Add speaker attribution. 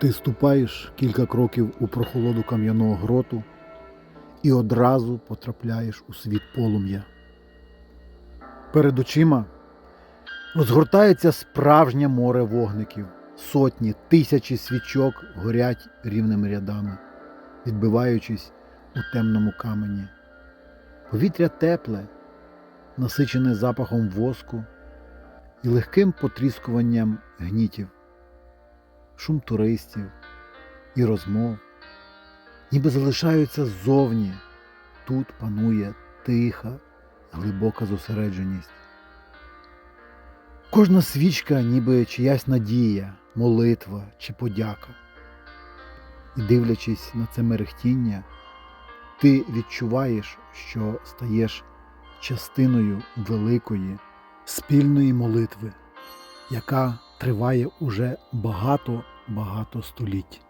Speaker 1: Ти ступаєш кілька кроків у прохолоду кам'яного гроту і одразу потрапляєш у світ полум'я. Перед очима розгортається справжнє море вогників. Сотні, тисячі свічок горять рівними рядами, відбиваючись у темному камені. Повітря тепле, насичене запахом воску і легким потріскуванням гнітів шум туристів і розмов, ніби залишаються ззовні. Тут панує тиха, глибока зосередженість. Кожна свічка, ніби чиясь надія, молитва чи подяка. І дивлячись на це мерехтіння, ти відчуваєш, що стаєш частиною великої спільної молитви, яка триває уже багато багато століть.